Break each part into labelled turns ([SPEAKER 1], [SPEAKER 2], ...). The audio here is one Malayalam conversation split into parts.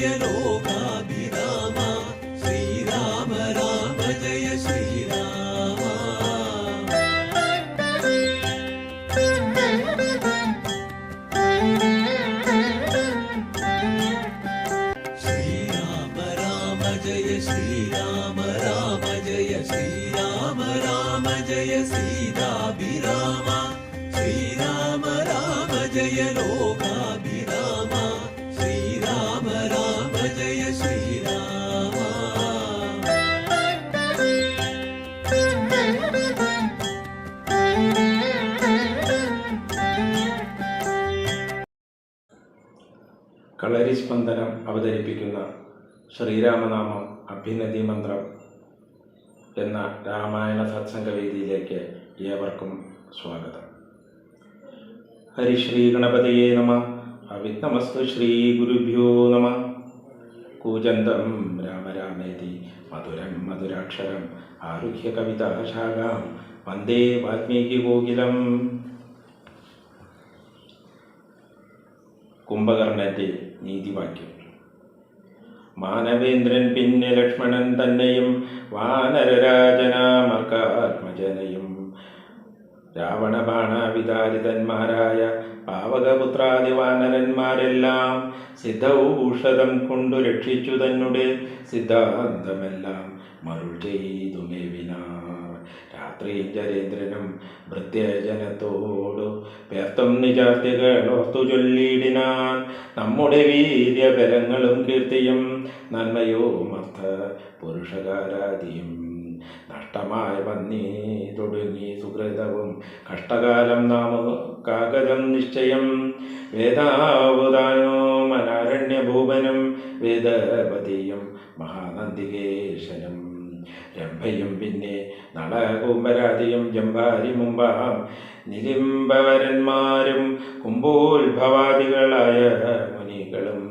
[SPEAKER 1] രാമ ജയ
[SPEAKER 2] അവതരിപ്പിക്കുന്ന ശ്രീരാമനാമം അഭിനതി മന്ത്രം എന്ന രാമായണ സത്സംഗവേദിയിലേക്ക് ഏവർക്കും സ്വാഗതം. ഹരിശ്രീ ഗണപതിയെ നമ. അവിഘ്നമസ്തു ശ്രീ ഗുരുഭ്യോ നമ. കൂജന്തം രാമരാമേതി മധുരം മധുരാക്ഷരം. ആരുഹ്യ കവിതാശാഖാം. വന്ദേ വാത്മീകി ഗോകുലം കുംഭകർണന്റെ നീതിവാക്യം. മാനവേന്ദ്രൻ പിന്നെ ലക്ഷ്മണൻ തന്നെയും വാനരരാജനാമർക്കാത്മജനയും. രാവണ വിതാരിതന്മാരായ പാവകപുത്രാദി വാനരന്മാരെല്ലാം സിദ്ധൌഷധം കൊണ്ടു രക്ഷിച്ചു തന്നെ സിദ്ധാന്തമെല്ലാം മരുൾ ചെയ്തു മേവിനാർ രാത്രി ജരേന്ദ്രനും പേർത്തം നിജാസ്തികളോർത്തു ചൊല്ലിയിടിനാൻ നമ്മുടെ വീര്യബലങ്ങളും കീർത്തിയും നന്മയോമർത്ഥ പുരുഷകാരാദിയും നഷ്ടമായി വന്നീ തുടങ്ങി സുഹൃതവും കഷ്ടകാലം നാമ നിശ്ചയം. വേദാവതാനോ മനാരണ്യഭൂപനും വേദപതിയും മഹാനന്ദികേശനും. രംഭയും പിന്നെ നളകുംഭരാതിയും ജമ്പാരി മുമ്പാം. നിലിംബവരന്മാരും കുംഭോത്ഭവാദികളായ മുനികളും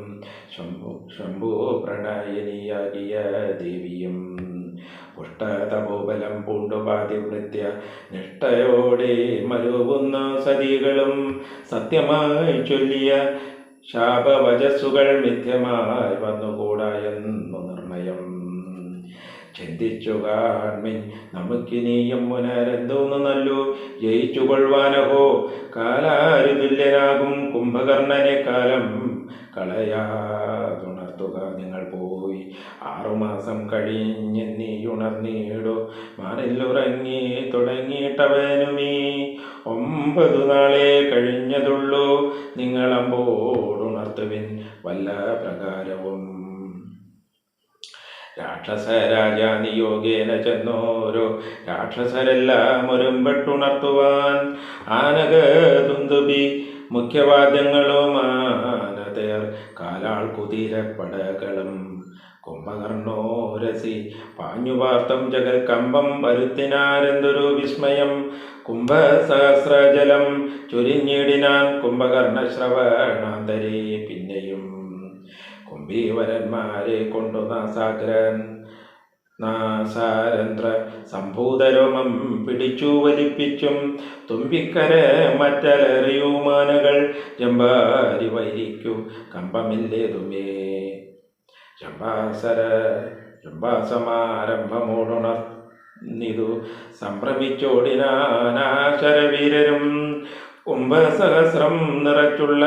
[SPEAKER 2] ശംഭു ശംഭു പ്രണയനിയാകിയ ദേവിയും പുഷ്ടതപോബലം പൂണ്ടുപാതിവൃത്യ നിഷ്ഠയോടെ മരുവുന്ന സതികളും സത്യമായി ചൊല്ലിയ ശാപവചസ്സുകൾ മിഥ്യമായി വന്നുകൂടായെന്നു ചിന്തിച്ചു കാൺമിൻ നമുക്കിനിയും പുനരെന്തോന്നു നല്ലു. ജയിച്ചു കൊള്ളുവാനഹോ കാലാരുതുല്യനാകും കുംഭകർണനെ കാലം. കളയാതുണർത്തുക നിങ്ങൾ പോയി. ആറുമാസം കഴിഞ്ഞ് നീ ഉണർന്നീടോ. മാറിലുറങ്ങി തുടങ്ങിയിട്ടവനുമീ. ഒമ്പതു നാളെ കഴിഞ്ഞതുള്ളൂ. നിങ്ങളമ്പോടുണർത്തുവിൻ. വല്ല പ്രകാരവും രാക്ഷസ രാജാനിയോഗേന ചെന്നോരോ. രാക്ഷസരെല്ലാം ഒരുമ്പെട്ടുണർത്തുവാൻ ആനക തുന്തുബി മുഖ്യവാദ്യങ്ങളുമാനതേർ കാലാൾ കുതിരപ്പടകളും. കുംഭകർണോരസി പാഞ്ഞുപാർത്തം ജഗൽ കമ്പം വരുത്തിനാരെന്തൊരു വിസ്മയം. കുംഭസഹസ്രജലം ചുരിഞ്ഞിടിനാൻ കുംഭകർണ ശ്രവണാന്തരെ പിന്നെയും കുംഭീവരന്മാരെ കൊണ്ടു നാസാഗ്രൻ നാസാരന്ത്ര സംഭൂതരോമം പിടിച്ചു വലിപ്പിച്ചും തുമ്പിക്കര മറ്റലറിയുമാനകൾ ജമ്പാരി വൈരിക്കു കമ്പമില്ലേതുമേ ജമ്പാസര ജമ്പാസമാരംഭമോടുണർന്നിതു സംഭ്രമിച്ചോടിനാനാശരവീരരും കുംഭസഹസ്രം നിറച്ചുള്ള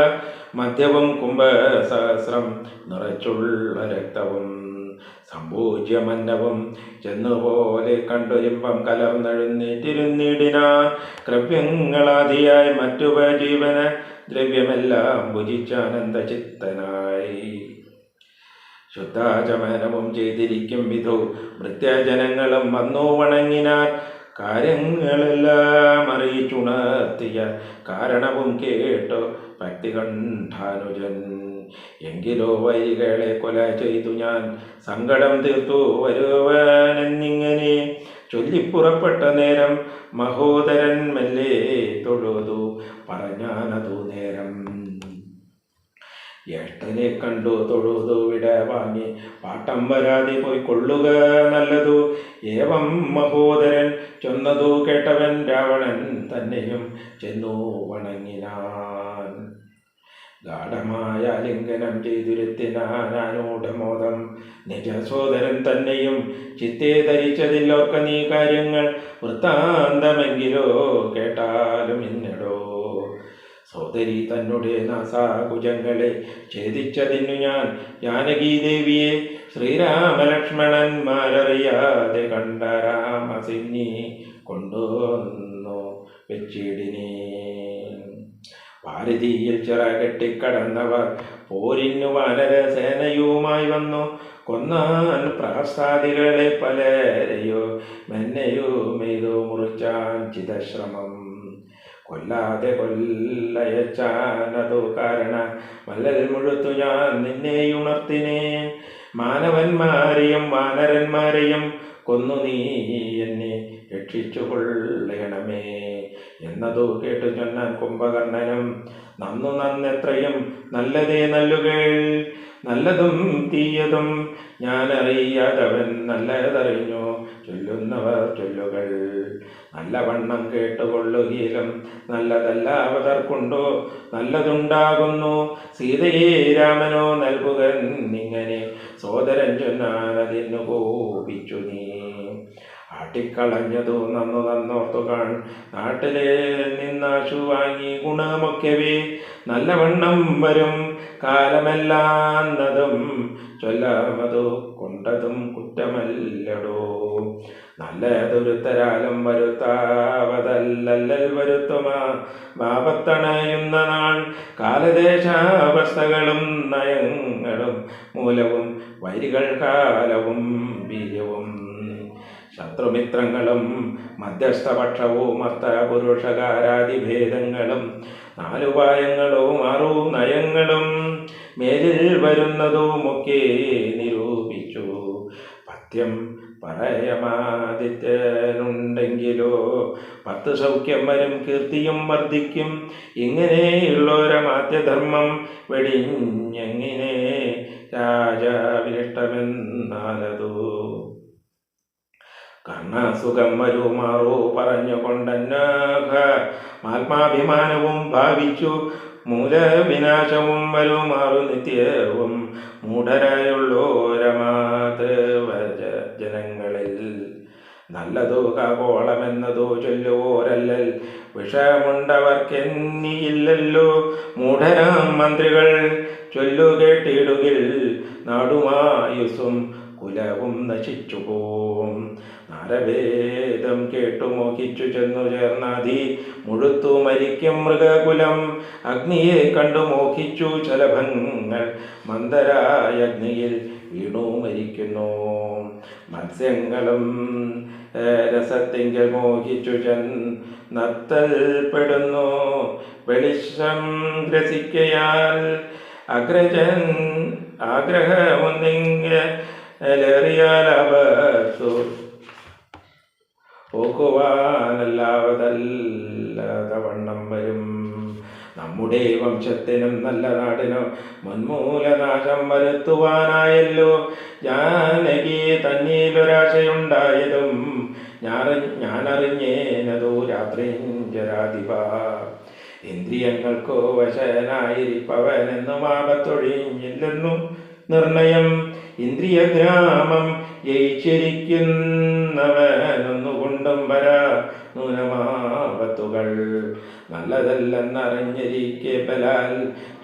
[SPEAKER 2] മദ്യവും കുംഭസഹസ്രം നിറച്ചുള്ള രക്തവും സംഭൂജ്യമന്നവും ചെന്നുപോലെ കണ്ടുരിമ്പം കലർന്നെഴുന്നേറ്റിരുന്നിടിന മറ്റു മറ്റുപജീവന ദ്രവ്യമെല്ലാം ഭുജിച്ചാനന്ദ ചിത്തനായി ശുദ്ധാചമനവും ചെയ്തിരിക്കും വിധു മൃത്യജനങ്ങളും വന്നു വണങ്ങിനാൽ കാര്യങ്ങളെല്ലാം അറിയിച്ചുണർത്തിയ കാരണവും കേട്ടു ഭക്തി കണ്ഠാനുജൻ എങ്കിലോ വൈകളെ കൊല ചെയ്തു ഞാൻ. സങ്കടം തീർത്തു വരുവാനെന്നിങ്ങനെ ചൊല്ലിപ്പുറപ്പെട്ട നേരം മഹോദരൻ മെല്ലേ തൊഴുതു. പറഞ്ഞാനതു നേരം ജ്യേഷ്ഠനെ കണ്ടു തൊഴുതു വിട വാങ്ങി. പാട്ടം വരാതെ പോയി കൊള്ളുക നല്ലതു. ഏവം മഹോദരൻ ചൊന്നതു കേട്ടവൻ രാവണൻ തന്നെയും ചെന്നു വണങ്ങിനാൻ. ഗാഠമായ ലിംഗനം ചെയ്തുരുത്തിനാനൂഢമോദം നിജസോദരൻ തന്നെയും ചിത്തെ ധരിച്ചതിലൊക്കെ നീ കാര്യങ്ങൾ വൃത്താന്തമെങ്കിലോ കേട്ടാലും ഇന്നടോ സോദരി തന്നുടേ നാസാകുജങ്ങളെ ഛേദിച്ചതിനു ഞാൻ ജാനകീദേവിയെ ശ്രീരാമലക്ഷ്മണന്മാരറിയാതെ കണ്ട രാമസിന്നി കൊണ്ടുവന്നു വെച്ചിടിനെ. ഭാരതീയ ചിറ കെട്ടിക്കടന്നവർ പോരിന്നു വാനരസേനയുമായി വന്നു. കൊന്നാൻ പ്രാസാദികളെ പലരെയോ മെന്നയോ മെയ്തോ മുറിച്ചാൻ ചിതശ്രമം കൊല്ലാതെ കൊല്ലയച്ചാനതു കാരണ മല്ലൽ മുഴുത്തു ഞാൻ നിന്നെ ഉണർത്തിനേ. മാനവന്മാരെയും വാനരന്മാരെയും കൊന്നു നീ എന്നെ. രക്ഷിച്ചു കൊള്ളണമേ എന്നതു കേട്ടു ചൊന്നാൻ കുംഭകർണനും. നന്നു നന്നെത്രയും നല്ലതേ നല്ലുകൾ. നല്ലതും തീയതും ഞാൻ അറിയാതവൻ നല്ലതറിഞ്ഞു. ചൊല്ലുന്നവർ ചൊല്ലുകൾ. നല്ലവണ്ണം കേട്ടുകൊള്ളുകയിലും നല്ലതല്ല അവതർക്കുണ്ടോ നല്ലതുണ്ടാകുന്നു. സീതയെ രാമനോ നൽകുക നിങ്ങനെ സോദരൻ ചൊന്നാൻ അതിനു കോപിച്ചു നീ. ആട്ടിക്കളഞ്ഞതു നന്നു നന്നോർത്തു കാൺ നാട്ടിലെ നിന്നാശു വാങ്ങി ഗുണമൊക്കവേ. നല്ലവണ്ണം വരും കാലമെല്ലാന്നതും ചൊല്ലാമതു കൊണ്ടതും കുറ്റമല്ലടോ. നല്ലതൊരുത്തരാലും വരുത്താവതല്ലല്ലൽ വരുത്തുമാ. പാപത്തണയുന്ന നാൾ കാലദേശാവസ്ഥകളും നയങ്ങളും മൂലവും വൈരികൾ കാലവും വീര്യവും ശത്രുമിത്രങ്ങളും മധ്യസ്ഥപക്ഷവും അർത്ഥപുരുഷകാരാതിഭേദങ്ങളും നാലുപായങ്ങളും ആറു നയങ്ങളും മേലിൽ വരുന്നതുമൊക്കെ നിരൂപിച്ചു. പത്യം പറയമാദിത്യനുണ്ടെങ്കിലോ പത്ത് സൗഖ്യം വരും കീർത്തിയും വർദ്ധിക്കും. ഇങ്ങനെയുള്ളൊരമാത്യധർമ്മം വെടിഞ്ഞെങ്ങനെ രാജാവിനിഷ്ടമെന്നാലതു കർണസുഖം വരുമാറോ പറഞ്ഞുകൊണ്ടന്നാഘ ആത്മാഭിമാനവും ഭാവിച്ചു. മൂലവിനാശവും വരുമാറു നിത്യവും മൂഢരായുള്ളോരമാത് ജനങ്ങളിൽ. നല്ലതോ കപോളമെന്നതോ ചൊല്ലുവോരല്ലൽ. വിഷമുണ്ടവർക്കെന്നിയില്ലല്ലോ മൂഢരാം മന്ത്രികൾ ചൊല്ലുകേട്ടിടുകിൽ. നാടുമായുസും കുലവും നശിച്ചു പോവും നരഭേദം കേട്ടു മോഹിച്ചു ചെന്നു ചേർന്നാധി മുഴുത്തു മരിക്കും മൃഗകുലം. അഗ്നിയെ കണ്ടു മോഹിച്ചു ചലഭങ്ങൾ മന്ദരായ അഗ്നിയിൽ വീണു മരിക്കുന്നു. മത്സ്യങ്ങളും രസത്തിങ്കിൽ മോഹിച്ചു ചെൻ നത്തൽപ്പെടുന്നു. വെളിച്ചം ഗ്രസിക്കയാൽ അഗ്രജൻ ആഗ്രഹമൊന്നിങ്ങലേറിയാൽ അവർക്കു പോക്കുവാനല്ലാവതല്ലാതെ വരും. നമ്മുടെ വംശത്തിനും നല്ല നാടിനും മുൻമൂലനാശം വരുത്തുവാനായല്ലോ. ജാനകി തന്നീലൊരാശയുണ്ടായതും ഞാൻ ഞാനറിഞ്ഞേനതോ രാത്രിഞ്ചരാധിപ ഇന്ദ്രിയങ്ങൾക്കോ വശനായിരിപ്പവനെന്നും ആപത്തൊഴിഞ്ഞില്ലെന്നു നിർണയം ഇന്ദ്രിയഗ്രാമം ജയിച്ചിരിക്കുന്നവനൊന്നുകൊണ്ടും വരാ നൂനമാപത്തുകൾ നല്ലതല്ലെന്നറിഞ്ഞിരിക്കെ ബലാൽ.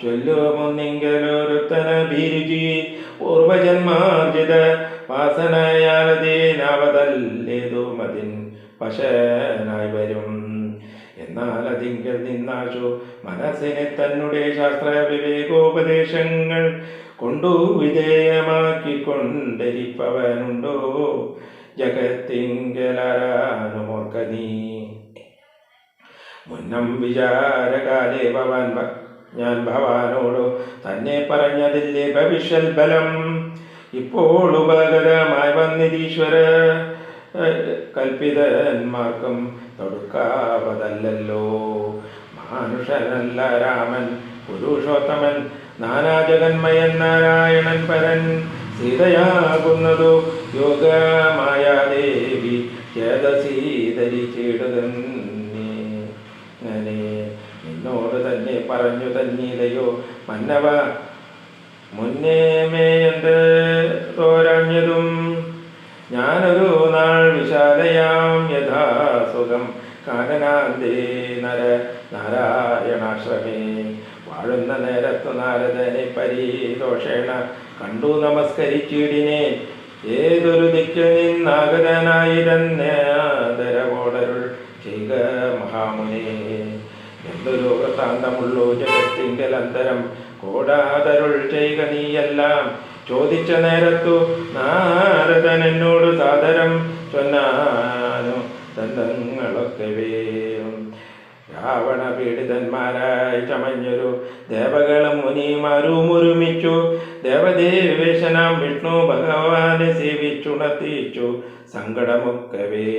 [SPEAKER 2] ചൊല്ലുമൊന്നിങ്കലൊരുത്തനഭിരുചി പൂർവജന്മാർജിത വാസനയാലതീനാവതല്ലേതു മതിൻ വശനായി വരും. അതിങ്കൽ നിന്നാശു. മനസ്സിനെ തന്നെ ശാസ്ത്ര വിവേകോപദേശങ്ങൾ കൊണ്ടു വിധേയമാക്കിക്കൊണ്ടിരിപ്പവനുണ്ടോ. ജഗത്തിങ്കലാരാനുമോർക്ക നീ മുന്നം വിചാരകാലേ ഭവാൻ ഞാൻ ഭവാനോട് തന്നെ പറഞ്ഞതില്ലേ. ഭവിഷ്യൽ ബലം ഇപ്പോൾ ഉപകരമായി വന്നിരീശ്വര. കൽപ്പിതന്മാർക്കും തൊടുക്കാവതല്ലോ മാനുഷനല്ല രാമൻ പുരുഷോത്തമൻ നാനാജഗന്മയൻ നാരായണൻ പരൻ. സീതയാകുന്നതു യോഗമായ ദേവി ചേതസീതരിച്ചിടുതന്നെ അങ്ങനെ നിന്നോട് തന്നെ പറഞ്ഞു തന്നിലയോ മന്നവ മുന്നേമേ എന്ത് തോരഞ്ഞതും ഞാനൊരു നാൾ വിശാലയാം യഥാ സുഖം. കാനനാന്തേ നര നാരായണാശ്രമേ. വാഴുന്ന നേരത്തു നാരദനെ പരീദോഷേണ കണ്ടു നമസ്കരിച്ചിടിനെ ഏതൊരു ദിക്കിൽ നിന്നാകരനായിരുന്നോടരുൾ ചെയ്ത മഹാമുനെ. എന്തൊരു വൃത്താന്തമുള്ളൂ ജഗത്തിങ്കൽ അന്തരം. കൂടാതരുൾ ചെയ്യുക നീയെല്ലാം ചോദിച്ച നേരത്തു നാരദൻ എന്നോട് സാദരം ചൊന്നാനു ദന്തങ്ങളൊക്കെ രാവണ പീഡിതന്മാരായി ചമഞ്ഞൊരു ദേവകളും മുനിമാരും ഒരുമിച്ചു ദേവദേവേശനാം വിഷ്ണു ഭഗവാനെ സേവിച്ചുണർത്തിച്ചു. സങ്കടമൊക്കവേ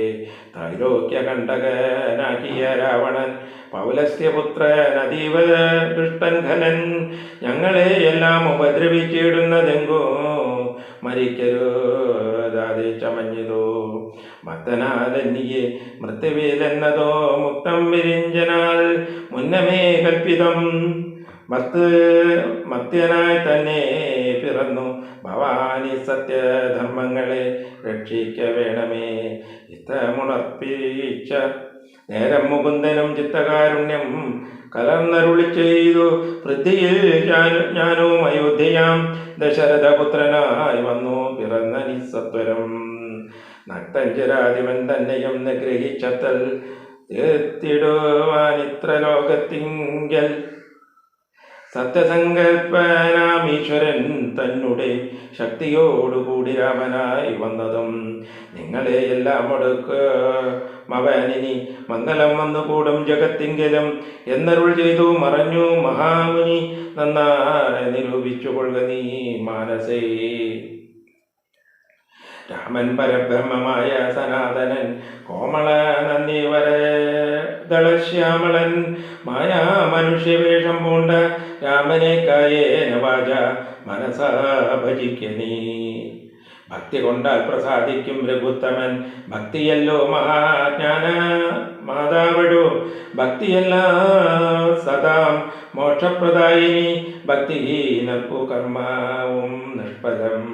[SPEAKER 2] ത്രൈലോക്യ കണ്ടകനാക്കിയ രാവണൻ പൗലസ്ത്യപുത്രൻ അതീവ ദുഷ്ടൻ ഖനൻ ഞങ്ങളെ എല്ലാം ഉപദ്രവിച്ചിടുന്നതെങ്കോ മരിക്കരുതാതെ ചമഞ്ഞതോ. മത്തനാലെന്നിയെ മൃത്യുവേലെന്നതോ മുക്തം വിരിഞ്ചനാൽ മുന്നമേ കൽപ്പിതം. മത്ത് മത്യനായി തന്നെ പിറന്നു. ഭവാനി സത്യധർമ്മങ്ങളെ രക്ഷിക്ക വേണമേ. ഇത്തമുണർപ്പിച്ച നേരം മുകുന്ദനും ചിത്തകാരുണ്യം കലർന്നരുളി ചെയ്തു. ഞാൻ- ഞാനും അയോധ്യയാം. ദശരഥപുത്രനായി വന്നു പിറന്ന നിസ്സത്വരം. നക്തഞ്ചരാധിപൻ തന്നെയും നിഗ്രഹിച്ചത്തൽ തീർത്തിടുവാനിത്ര ലോകത്തിങ്കൽ. സത്യസങ്കൽപ്പനാം ഈശ്വരൻ തന്നെ ശക്തിയോടുകൂടി രാമനായി വന്നതും നിങ്ങളെ എല്ലാം മവനിനി മംഗലം വന്നുകൂടും ജഗത്തിങ്കലും എന്നരുൾ ചെയ്തു മറഞ്ഞു മഹാമുനി നന്നായി നിരൂപിച്ചു കൊള്ളുക നീ മാനസേ. രാമൻ പരബ്രഹ്മമായ സനാതനൻ കോമള നന്ദി വരദളശ്യാമളൻ മായാ മനുഷ്യവേഷം പൂണ്ട രാമനെ കായേന വാച മനസാ ഭജിക്കനീ ഭക്തി കൊണ്ടാൽ പ്രസാദിക്കും രഘുത്തമൻ ഭക്തിയല്ലോ മഹാജ്ഞാന മാതാവടോ ഭക്തിയല്ല സദാം മോക്ഷപ്രദായിനി ഭക്തിഹീനപ്പു കർമാവും നിഷ്ഫലം.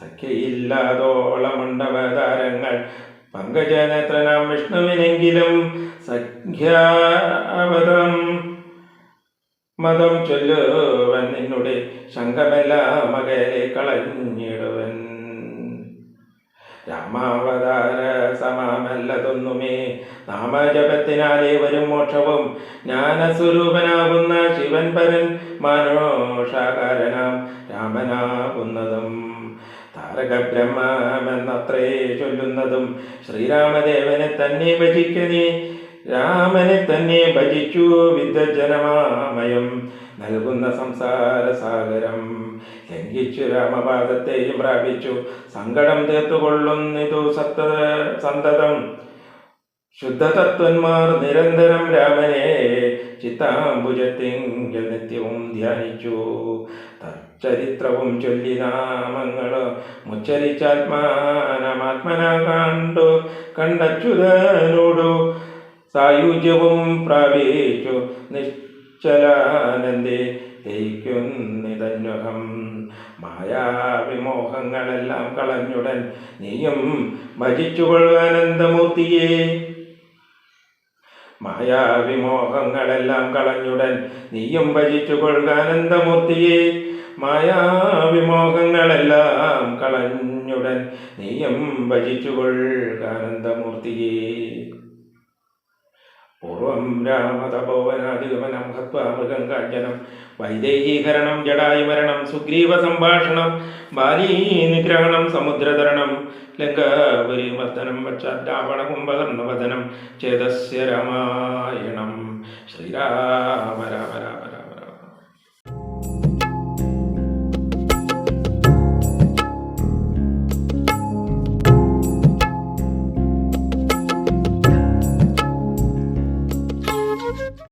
[SPEAKER 2] സഖ്യയില്ലാതോളമുണ്ടവതാരങ്ങൾ. പങ്കജനേത്രനാം വിഷ്ണുവിനെങ്കിലും സഖ്യാവതം മതം ചൊല്ലുവൻ നിന്നുടെ ശങ്കമെല്ലാം മകരെ കളഞ്ഞിടുവൻ. രാമാവതാര സമാമല്ലതൊന്നുമേ. നാമജപത്തിനാലേ വരും മോക്ഷവും ജ്ഞാനസ്വരൂപനാകുന്ന ശിവൻ പരൻ മനോഷാകാരനാം. രാമനാകുന്നതും താരക ബ്രഹ്മമെന്നത്രേ ചൊല്ലുന്നതും ശ്രീരാമദേവനെ തന്നെ ഭജിക്കനേ രാമനെ തന്നെ ഭജിച്ചു വിദ്വജനമാമയം നൽകുന്ന സംസാര സാഗരം ലംഘിച്ചു രാമപാദത്തെയും പ്രാപിച്ചു. സങ്കടം തീർത്തുകൊള്ളുന്നിതു സത്ത സന്തതം. ശുദ്ധതത്വന്മാർ നിരന്തരം രാമനെ ചിത്താംബുജത്തിങ്കിൽ നിത്യവും ധ്യാനിച്ചു. ചരിത്രവും ചൊല്ലി നാമങ്ങൾ മുച്ചരിച്ചാത്മാനമാത്മന കണ്ടു കണ്ടച്യുതനോടു സായുജ്യവും പ്രാപിച്ചു. നിശ്ചലാനന്ദേ ലയിക്കുന്നിതന്വഹം മായാവിമോഹങ്ങളെല്ലാം കളഞ്ഞുടൻ നീയും ഭജിച്ചുകൊള്ളുവാനന്ദമൂർത്തിയെ മായാവിമോഹങ്ങളെല്ലാം കളഞ്ഞുടൻ നീയും ഭജിച്ചുകൊള്ളുകാനന്ദമൂർത്തിയെ മായാവിമോഹങ്ങളെല്ലാം കളഞ്ഞുടൻ നീയും ഭജിച്ചുകൊള്ളുകാനന്ദമൂർത്തിയെ പൂർവം രാമതപോവനാധിഗമനം ഹത്വാ മൃഗങ്കാഞ്ചനം വൈദേഹീകരണം സുഗ്രീവ സംഭാഷണം ബാലീ നിഗ്രഹണം സമുദ്രതരണം ലങ്കാപുരിമർദ്ദനം പശ്ചാദ്രാവണ കുംഭകർണവദനം ചേതസ്യ രാമായണം. ശ്രീരാമ രാമ രാമ രാമ